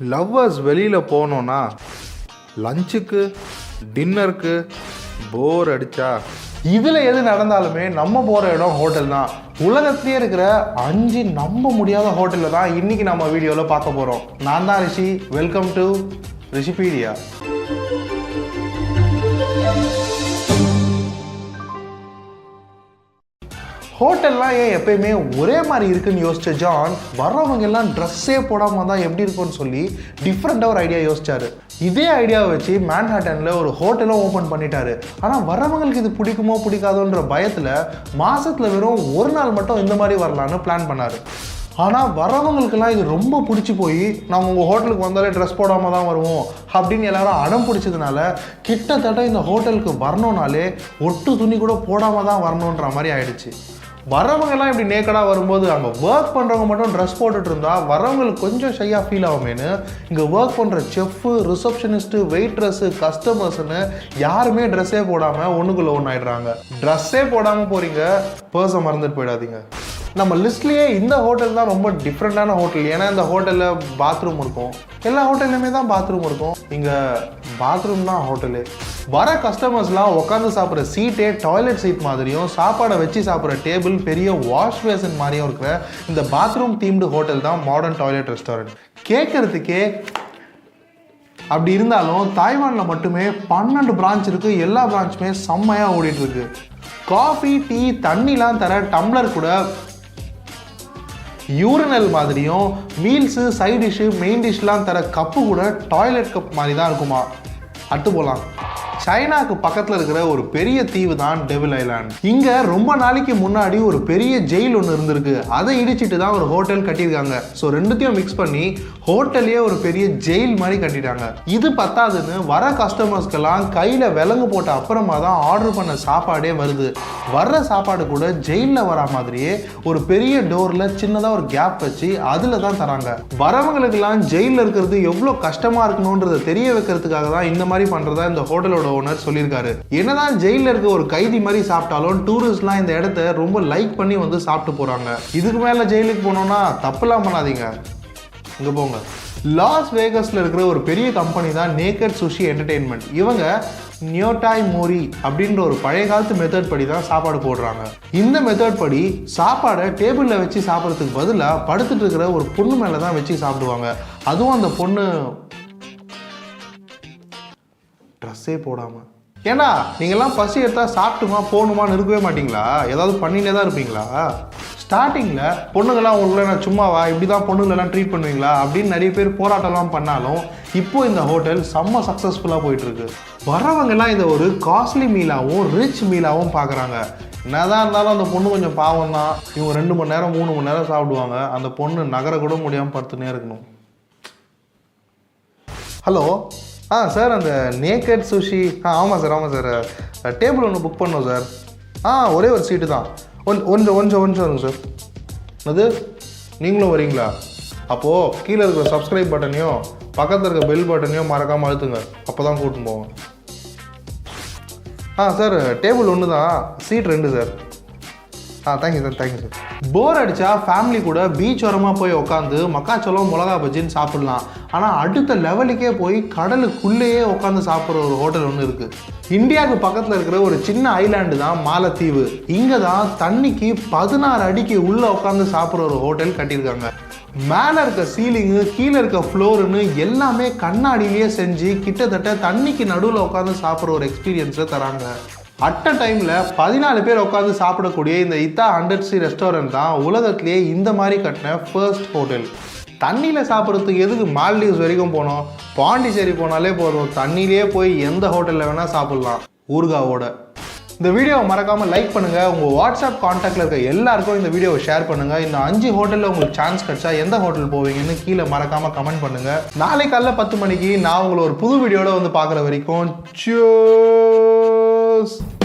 Lovers வெளியில் போனோன்னா லஞ்சுக்கு டின்னருக்கு போர் அடிச்சா இதில் எது நடந்தாலுமே நம்ம போகிற இடம் ஹோட்டல் தான். உலகத்திலே இருக்கிற அஞ்சு நம்ப முடியாத ஹோட்டலில் தான் இன்றைக்கி நம்ம வீடியோவில் பார்க்க போகிறோம் நான் தான் ரிஷி. வெல்கம் டு ரிஷிபீடியா ஹோட்டல்லாம் ஏன் எப்பயுமே ஒரே மாதிரி இருக்குன்னு யோசிச்ச ஜான் வர்றவங்க எல்லாம் ட்ரெஸ்ஸே போடாமல் தான் எப்படி இருக்கும்னு சொல்லி டிஃப்ரெண்ட்டாக ஒரு ஐடியா யோசிச்சாரு. இதே ஐடியாவை வச்சு மேன்ஹாட்டனில் ஒரு ஹோட்டலும் ஓப்பன் பண்ணிட்டாரு. ஆனால் வர்றவங்களுக்கு இது பிடிக்குமோ பிடிக்காதோன்ற பயத்தில் மாதத்தில் வெறும் ஒரு நாள் மட்டும் இந்த மாதிரி வரலான்னு பிளான் பண்ணார். ஆனால் வரவங்களுக்கெல்லாம் இது ரொம்ப பிடிச்சி போய் நாங்கள் உங்கள் ஹோட்டலுக்கு வந்தாலே ட்ரெஸ் போடாமல் தான் வருவோம் அப்படின்னு எல்லாரும் அடம் பிடிச்சதுனால கிட்டத்தட்ட இந்த ஹோட்டலுக்கு வரணும்னாலே ஒட்டு துணி கூட போடாமல் தான் வரணுன்ற மாதிரி ஆயிடுச்சு. வரவங்கெல்லாம் இப்படி நேக்கடாக வரும்போது அங்கே ஒர்க் பண்ணுறவங்க மட்டும் ட்ரெஸ் போட்டுட்டு இருந்தால் வரவங்களுக்கு கொஞ்சம் ஷையாக ஃபீல் ஆகுமேனு இங்கே ஒர்க் பண்ணுற செஃப்பு ரிசப்ஷனிஸ்ட்டு வெயிட்ரஸ்ஸு கஸ்டமர்ஸ்னு யாருமே ட்ரெஸ்ஸே போடாமல் ஒன்றுக்குள்ளே ஒன்று ஆயிடுறாங்க ட்ரெஸ்ஸே போடாமல் போகிறீங்க பர்ஸை மறந்துட்டு போயிடாதீங்க. நம்ம லிஸ்ட்லேயே இந்த ஹோட்டல் தான் ரொம்ப டிஃப்ரெண்ட்டான ஹோட்டல் ஏன்னா இந்த ஹோட்டலில் பாத்ரூம் இருக்கும். எல்லா ஹோட்டல்லையுமே தான் பாத்ரூம் இருக்கும். இங்கே பாத்ரூம் தான் ஹோட்டலு வர கஸ்டமர்ஸ்லாம் உட்காந்து சாப்பிட்ற சீட்டே டாய்லெட் சீட் மாதிரியும் சாப்பாடை வச்சு சாப்பிட்ற டேபிள் பெரிய வாஷ் பேசன் மாதிரியும் இருக்கிற இந்த பாத்ரூம் தீம்டு ஹோட்டல் தான் மாடர்ன் டாய்லெட் ரெஸ்டாரண்ட் கேட்கறதுக்கே அப்படி இருந்தாலும் தாய்வானில் மட்டுமே பன்னெண்டு பிரான்ச் இருக்குது எல்லா பிரான்ச்சுமே செம்மையாக ஓடிட்டுருக்கு. காஃபி டீ தண்ணிலாம் தர டம்ளர் கூட யூரினல் மாதிரியும் மீல்ஸு சைட் டிஷ்ஷு மெயின் டிஷ்லாம் தர கப்பு கூட டாய்லெட் கப் மாதிரி தான் இருக்குமா? அட்டு போகலாம் சைனாக்கு பக்கத்தில் இருக்கிற ஒரு பெரிய தீவு தான் டெவில் ஐலாண்ட். இங்கே ரொம்ப நாளைக்கு முன்னாடி ஒரு பெரிய ஜெயில் ஒன்று இருந்திருக்கு. அதை இடிச்சிட்டு தான் ஒரு ஹோட்டல் கட்டியிருக்காங்க. ஸோ ரெண்டுத்தையும் மிக்ஸ் பண்ணி ஹோட்டல்லையே ஒரு பெரிய ஜெயில் மாதிரி கட்டிட்டாங்க. இது பத்தாதுன்னு வர கஸ்டமர்ஸ்க்கெல்லாம் கையில் விலங்கு போட்ட அப்புறமா தான் ஆர்டர் பண்ண சாப்பாடே வருது. வர்ற சாப்பாடு கூட ஜெயிலில் வரா மாதிரியே ஒரு பெரிய டோரில் சின்னதாக ஒரு கேப் வச்சு அதில் தான் தராங்க. வரவங்களுக்கெல்லாம் ஜெயிலில் இருக்கிறது எவ்வளோ கஷ்டமாக இருக்கணுன்றதை தெரிய வைக்கிறதுக்காக தான் இந்த மாதிரி பண்ணுறதா இந்த ஹோட்டலோட ஓனர் சொல்லியிருக்காரு. என்னதான் ஜெயிலில் இருக்க ஒரு கைதி மாதிரி சாப்பிட்டாலும் டூரிஸ்ட்லாம் இந்த இடத்த ரொம்ப லைக் பண்ணி வந்து சாப்பிட்டு போகிறாங்க இதுக்கு மேலே ஜெயிலுக்கு போனோம்னா தப்புலாம் பண்ணாதீங்க. இங்கே போங்க. லாஸ் வேகஸில் இருக்கிற ஒரு பெரிய கம்பெனி தான் நேக்கட் சுஷி என்டர்டெயின்மெண்ட் இவங்க நியோட்டாய் மோரி அப்படின்ற ஒரு பழைய காலத்து மெத்தட் படி தான் சாப்பாடு போடுறாங்க. இந்த மெத்தட் படி சாப்பாடை டேபிளில் வச்சு சாப்பிட்றதுக்கு பதிலாக படுத்துட்டு இருக்கிற ஒரு பொண்ணு மேலே தான் வச்சு சாப்பிடுவாங்க. அதுவும் அந்த பொண்ணு ட்ரெஸ்ஸே போடாமல் ஏன்னா நீங்கள்லாம் பசி எடுத்தால் சாப்பிட்டுமா போகணுமான்னு இருக்கவே மாட்டிங்களா? ஏதாவது பண்ணினே தான் இருப்பீங்களா? ஸ்டார்டிங்கில் பொண்ணுங்கள்லாம் உங்களை நான் சும்மாவா இப்படி தான் பொண்ணுங்களெல்லாம் ட்ரீட் பண்ணுவீங்களா? அப்படின்னு நிறைய பேர் போராட்டம்லாம் பண்ணாலும் இப்போது இந்த ஹோட்டல் செம்ம சக்ஸஸ்ஃபுல்லாக போயிட்டுருக்கு. வரவங்கெல்லாம் இதை ஒரு காஸ்ட்லி மீலாகவும் ரிச் மீலாகவும் பார்க்குறாங்க. என்னதான் இருந்தாலும் அந்த பொண்ணு கொஞ்சம் பாவம் தான். இவங்க ரெண்டு மணி நேரம் மூணு மணி நேரம் சாப்பிடுவாங்க. அந்த பொண்ணு நகர கூட முடியாமல் படுத்துனே இருக்கணும். ஹலோ? ஆ சார் அந்த நேக்கட் சுஷி ஆ ஆமாம் சார் ஆமாம் சார். டேபிள் ஒன்று புக் பண்ணோம் சார். ஆ ஒரே ஒரு சீட்டு தான். ஒன் கொஞ்சம் கொஞ்சம் கொஞ்சம் வருங்க சார். அது நீங்களும் வரீங்களா? அப்போது கீழே இருக்கிற சப்ஸ்கிரைப் பட்டனையும் பக்கத்தில் இருக்க பெல் பட்டனையும் மறக்காமல் அழுத்துங்க. அப்போ தான் கூட்டின்னு போவோம். ஆ சார் டேபிள் ஒன்று தான் சீட் ரெண்டு sir. Ah thank you sir thank you sir bore அடித்தா ஃபேமிலி கூட பீச் ஓரமாக போய் உட்காந்து மக்காச்சோளம் மிளகா பஜ்ஜின்னு சாப்பிடலாம். ஆனால் அடுத்த லெவலுக்கே போய் கடலுக்குள்ளேயே உட்காந்து சாப்பிட்ற ஒரு ஹோட்டல் ஒன்று இருக்குது இந்தியாவுக்கு பக்கத்தில் இருக்கிற ஒரு சின்ன ஐலாண்டு தான் மாலத்தீவு. இங்கே தான் தண்ணிக்கு பதினாறு அடிக்கு உள்ளே உட்காந்து சாப்பிட்ற ஒரு ஹோட்டல் கட்டியிருக்காங்க. மேலே இருக்க சீலிங்கு கீழே இருக்க ஃப்ளோருன்னு எல்லாமே கண்ணாடியிலேயே செஞ்சு கிட்டத்தட்ட தண்ணிக்கு நடுவில் உட்காந்து சாப்பிட்ற ஒரு எக்ஸ்பீரியன்ஸை தராங்க. அட் அ டைமில் பதினாலு பேர் உட்காந்து சாப்பிடக்கூடிய இந்த இத்தா ஹண்ட்ரட் சி ரெஸ்டாரண்ட் தான் உலகத்திலேயே இந்த மாதிரி கட்டின ஃபர்ஸ்ட் ஹோட்டல் தண்ணியில் சாப்பிட்றதுக்கு எதுக்கு மால்டீவ்ஸ் வரைக்கும் போனோம்? பாண்டிச்சேரி போனாலே போதும். தண்ணியிலே போய் எந்த ஹோட்டலில் வேணால் சாப்பிட்லாம். ஊர்காவோட. இந்த வீடியோவை மறக்காமல் லைக் பண்ணுங்கள் உங்கள் வாட்ஸ்அப் காண்டாக்டில் இருக்க எல்லாருக்கும் இந்த வீடியோவை ஷேர் பண்ணுங்கள் இந்த அஞ்சு ஹோட்டலில் உங்களுக்கு சான்ஸ் கிடச்சா எந்த ஹோட்டல் போவீங்கன்னு கீழே மறக்காமல் கமெண்ட் பண்ணுங்கள் நாளை காலைல பத்து மணிக்கு நான் உங்களை ஒரு புது வீடியோவில் வந்து பார்க்குற வரைக்கும் Deus.